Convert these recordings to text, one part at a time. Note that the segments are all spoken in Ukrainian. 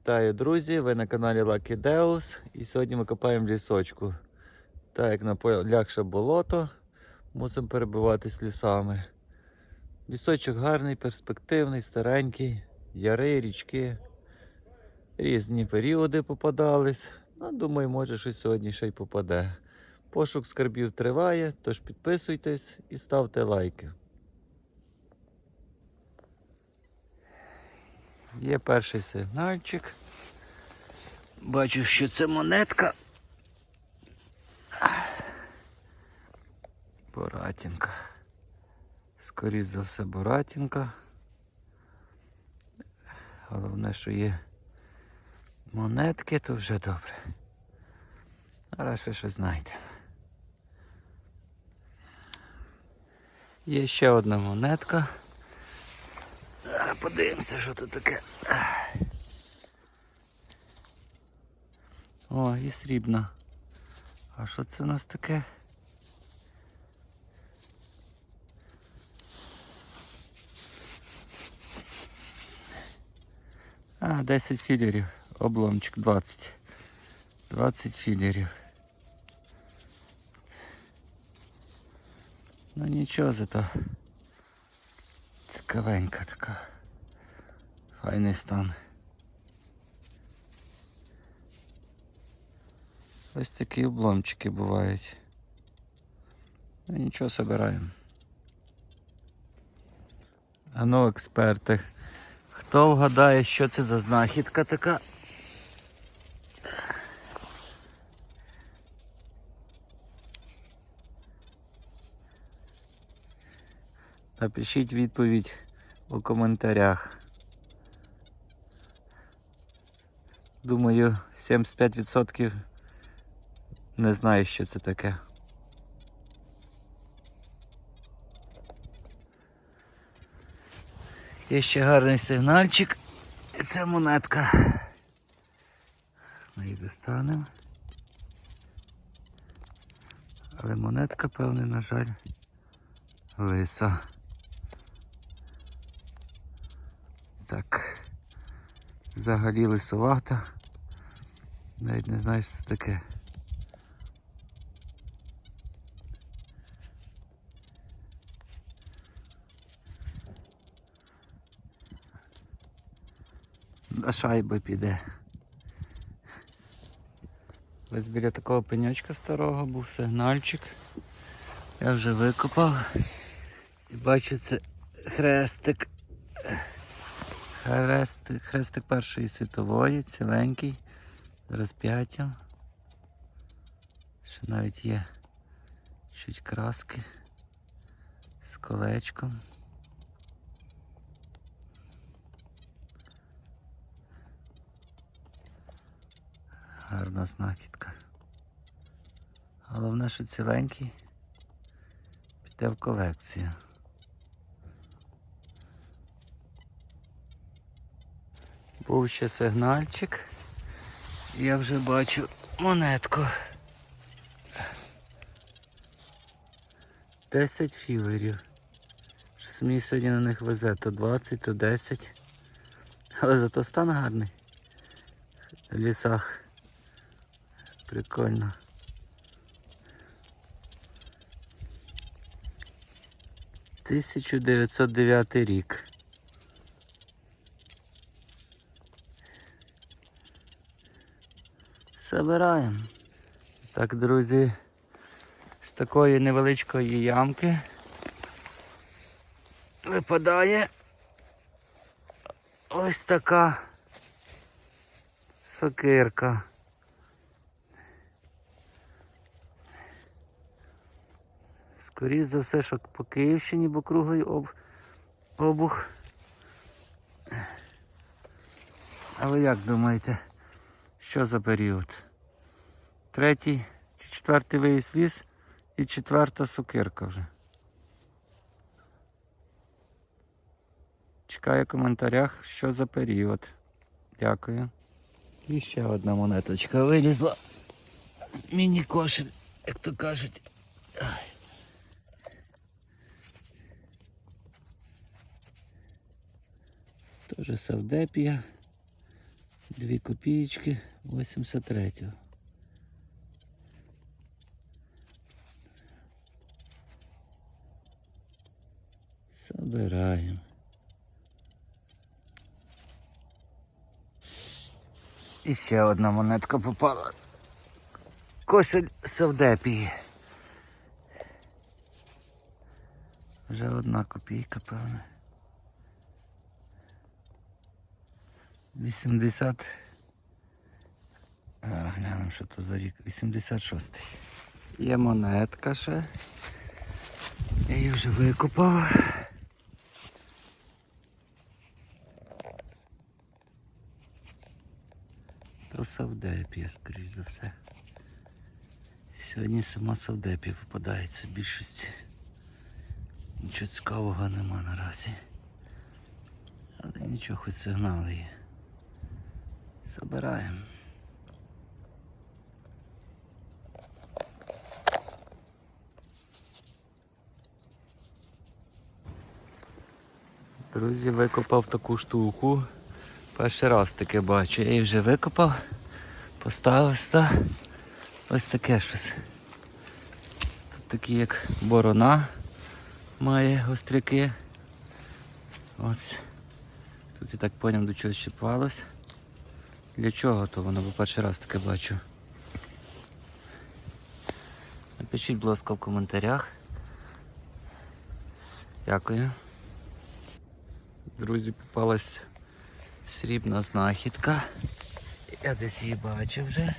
Вітаю, друзі! Ви на каналі Lucky Deus і сьогодні ми копаємо лісочку. Так як на полях болото, мусимо перебиватись лісами. Лісочок гарний, перспективний, старенький, яри, річки. Різні періоди попадались. Ну, думаю, може щось сьогодні ще й попаде. Пошук скарбів триває, тож підписуйтесь і ставте лайки. Є перший сигнальчик. Бачу, що це монетка. Боратінка. Скоріше за все, Боратінка. Головне, що є монетки, то вже добре. Зараз ще щось знайдемо. Є ще одна монетка. Зараз подивимося, що тут таке. О, і срібна. А що це у нас таке? А, 10 філерів. Обломчик 20. 20 філерів. Ну нічого зато. Цікавенька така. Файний стан. Ось такі обломчики бувають. Ну нічого собираємо. А ну, експерти. Хто вгадає, що це за знахідка така? Напишіть відповідь у коментарях. Думаю, 75% не знаю, що це таке. Є ще гарний сигнальчик. І це монетка. Ми її достанемо. Але монетка, певне, на жаль, лиса. Так. Взагалі лисовата. Навіть не знаю, що це таке. На шайби піде. Ось біля такого пеньочка старого був сигнальчик. Я вже викопав. І бачу це хрестик. Хрестик, хрестик Першої світової, ціленький, розп'яттям. Ще навіть є чуть краски з колечком. Гарна знахідка. Головне, що ціленький піде в колекцію. Був ще сигнальчик. Я вже бачу монетку. 10 філерів. Щось сьогодні на них везе то 20, то 10. Але зато стан гарний. В лісах. Прикольно. Тисячу дев'ятсот дев'ятий рік. Забираємо. Так, друзі, з такої невеличкої ямки випадає ось така сокирка. Скоріше за все, що по Київщині, бо круглий об... обух. А ви як думаєте? Що за період? Третій чи четвертий виїзд ліс і четверта сокирка вже. Чекаю в коментарях, що за період. Дякую. І ще одна монеточка вилізла. Міні-кошель, як то кажуть. Теж савдепія. Дві копійки 83-го. Собираємо. І ще одна монетка попала. Кошель Савдепії. Вже одна копійка, певне. 80. Зараз глянемо, що то за рік. 86. Є монетка ще. Я її вже викопав. То Савдепія, скоріш за все. Сьогодні сама Савдепія попадається в більшості. Нічого цікавого нема наразі. Але нічого, хоч сигнали є. Забираємо. Друзі, викопав таку штуку. Перший раз таке бачу. Я її вже викопав, поставив сюди. Ось таке щось. Тут такі як борона має гостряки. Ось. Тут я так поняв, до чогось щипалось. Для чого то воно, бо перший раз таке бачу. Напишіть, будь ласка, в коментарях. Дякую. Друзі, попалась срібна знахідка. Я десь її бачив вже.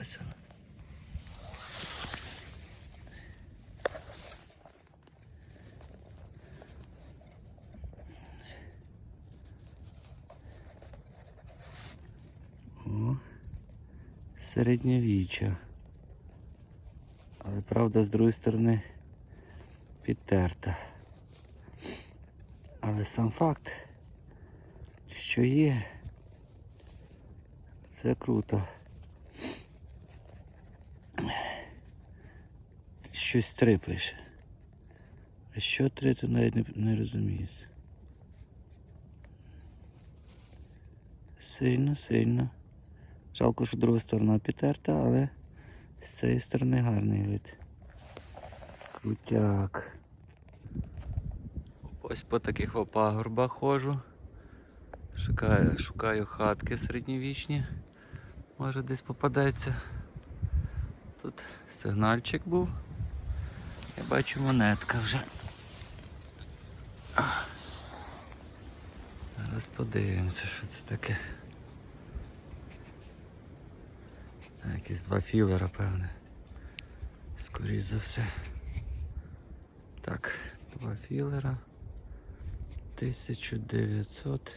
Ось вона. О, середньовіччя. Але правда з другої сторони підтерта. Але сам факт, що є, це круто. Щось три пише. А що три, то навіть не, не розумієш. Сильно, сильно. Жалко, що друга сторона підтерта, але з цієї сторони гарний вид. Крутяк. Ось по таких о пагорбах ходжу. Шукаю, шукаю хатки середньовічні. Може десь попадеться. Тут сигнальчик був. Я бачу монетка вже. Зараз подивимося, що це таке. А, Якісь два філера, певне. Скоріше за все. Так, два філера. 1900.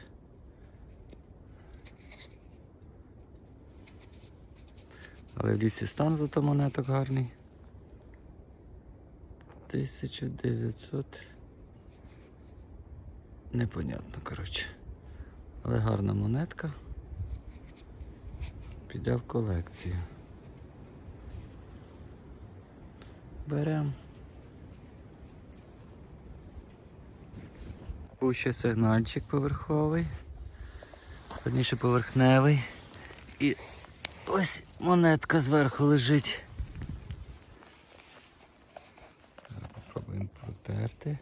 Але в лісі стан зато монеток гарний. 1900. Непонятно, коротше. Але гарна монетка. Піде в колекцію. Берем. Був ще сигнальчик поверховий. Верніше поверхневий. І ось монетка зверху лежить. Попробуємо протерти.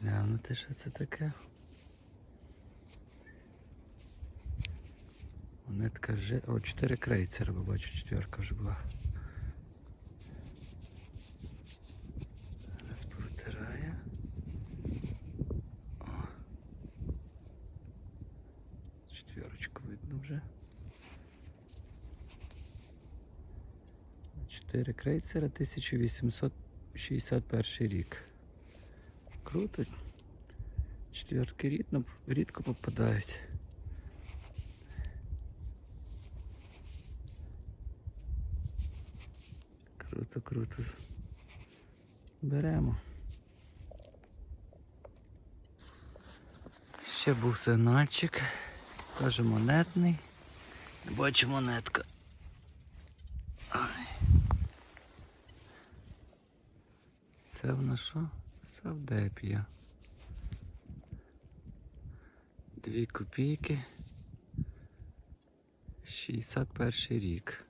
Глянути, що це таке. Монетка вже... О, 4 крейцера, бо бачу, четверка вже була. Зараз повтирає. О. Четверочку видно вже. 4 крейцера 1861 рік. Круто. Четвертки рідно, рідко попадають. Круто. Беремо. Ще був сигнальчик. Теж монетний. Бачу монетка. Це в нас що? Савдепія. Дві копійки. 61 рік.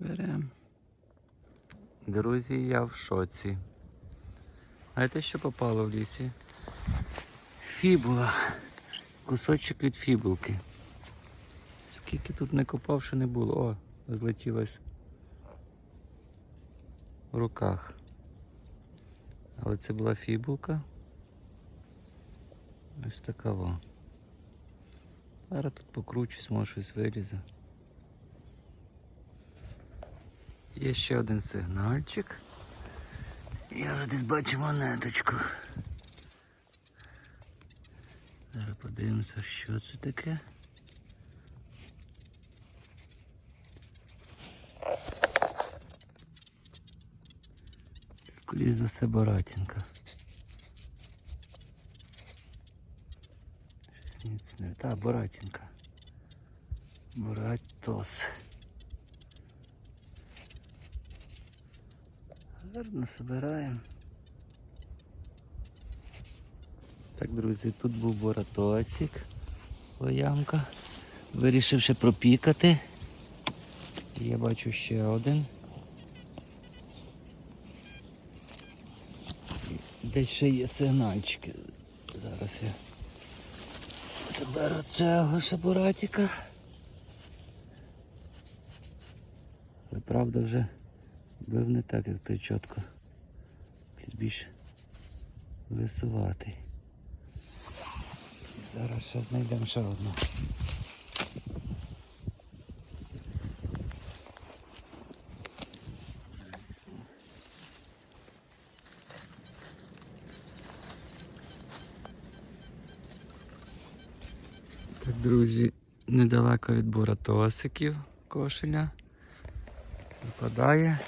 Берем. Друзі, я в шоці. Знаєте, що попало в лісі? Фібула. Кусочок від фібулки. Скільки тут не копав, що не було. О, злетілось в руках. Але це була фібулка. Ось така во. Зараз тут покручусь, може щось вилізе. Є ще один сигнальчик. Я вже десь бачу монеточку. Зараз подивимося, що це таке. Це, скоріш за все баратінка. Щось ніц не. Та, баратінка. Буратос. Гарно збираємо. Так, друзі, тут був боратосик, ямка. Вирішив ще пропікати. Я бачу ще один. Десь ще є сигнальчики. Зараз я заберу цього ще буратика. Але правда вже бив не так, як той чітко. Більш висуватий. Зараз ще знайдемо ще одну. Так, друзі, недалеко від буратосиків кошеля. Випадає.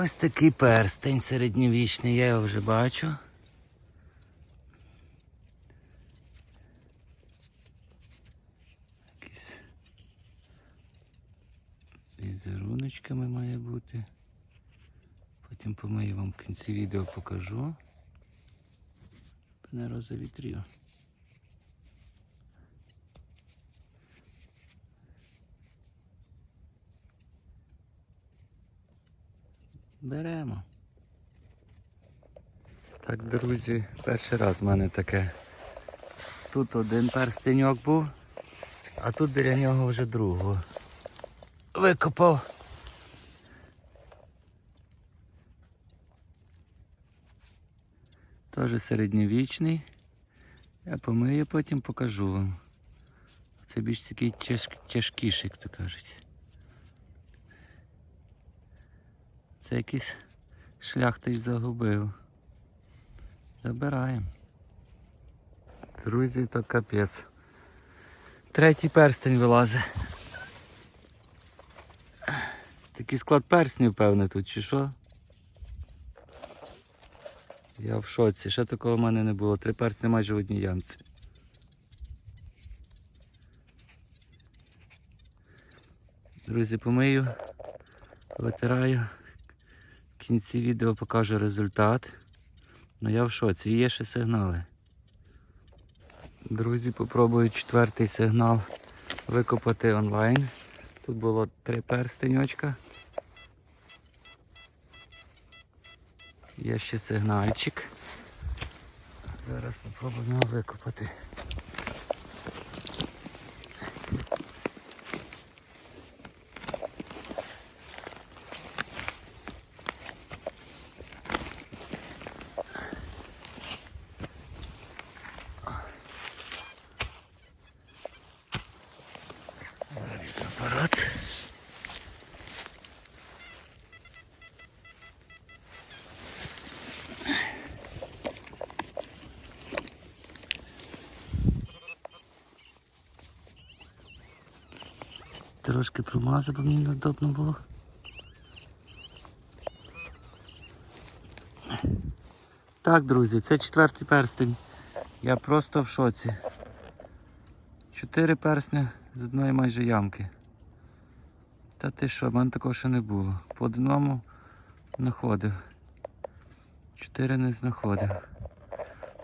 Ось такий перстень середньовічний, я його вже бачу. Якийсь з візеруночками має бути. Потім помию вам в кінці відео покажу. Не розавітрю. Беремо. Так, друзі, перший раз в мене таке. Тут один перстеньок був, а тут біля нього вже другого. Викопав. Теж середньовічний. Я помию, потім покажу вам. Це більш такий тяж... тяжкіший, як то кажуть. Це якийсь шляхтич загубив. Забираємо. Друзі, то капець. Третій перстень вилазить. Такий склад перснів, певне, тут, чи що? Я в шоці, ще такого в мене не було. Три персні майже в одній ямці. Друзі, помию, витираю. Кінці відео покажу результат. Ну я в шоці, є ще сигнали. Друзі, попробую четвертий сигнал викопати онлайн. Тут було три перстеньочка. Є ще сигнальчик. Зараз спробуємо викопати. Зараз апарат. Трошки промазав, бо мені неудобно було. Так, друзі, це четвертий перстень. Я просто в шоці. Чотири персня з одної майже ямки. Та ти що, в мене такого ще не було. По одному знаходив. Чотири не знаходив.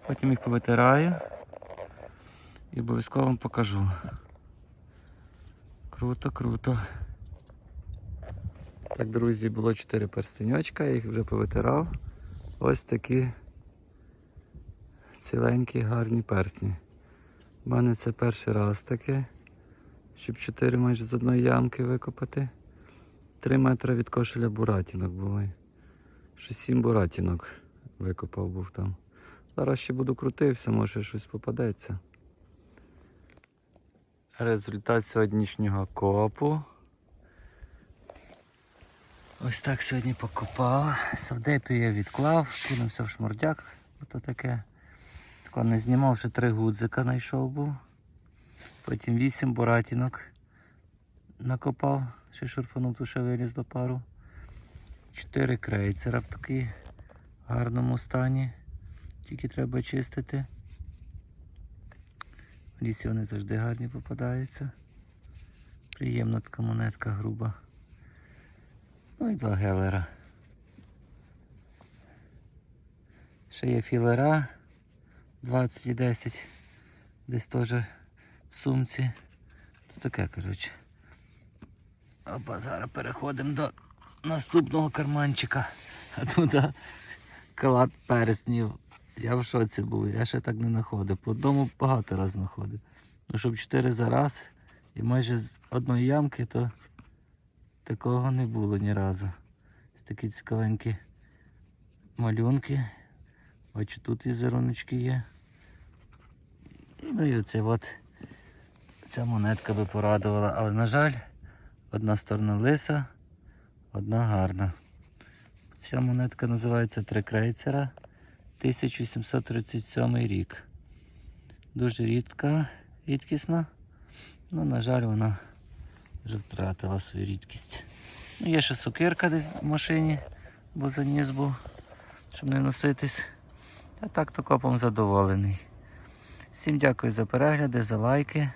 Потім їх повитираю і обов'язково вам покажу. Круто, круто. Так, друзі, було 4 перстеньочка, я їх вже повитирав. Ось такі ціленькі гарні персні. У мене це перший раз таке, щоб 4 майже з одної ямки викопати. 3 метри від кошеля буратінок були. Ще 7 буратінок викопав був там. Зараз ще буду крутився, може щось попадеться. Результат сьогоднішнього копу. Ось так сьогодні покопав. Савдепію я відклав, кинувся в шмурдяк, бо то таке. Тако не знімав, ще три гудзика знайшов був. Потім вісім буратінок накопав, ще шурфанув, то ще виліз до пару. Чотири крейцера в такій гарному стані. Тільки треба чистити. Лісі вони завжди гарні попадаються. Приємна така монетка груба. Ну і два гелера. Ще є філера 20 і 10. Десь теж в сумці. Таке, коротше. Опа, зараз переходимо до наступного карманчика. А тут а, клад перснів. Я в шоці був, я ще так не знаходив. По одному багато разів знаходив. Ну, щоб 4 за раз і майже з одної ямки, то такого не було ні разу. Ось такі цікавенькі малюнки. Бачу, тут візеруночки є. І ну і оце от ця монетка би порадувала, але, на жаль, одна сторона лиса, одна гарна. Ця монетка називається Три крейцера 1837 рік. Дуже рідка, рідкісна. Ну, на жаль, вона вже втратила свою рідкість. Ну, є ще сокирка десь в машині, бо заніс був, щоб не носитись. А так то копом задоволений. Всім дякую за перегляди, за лайки.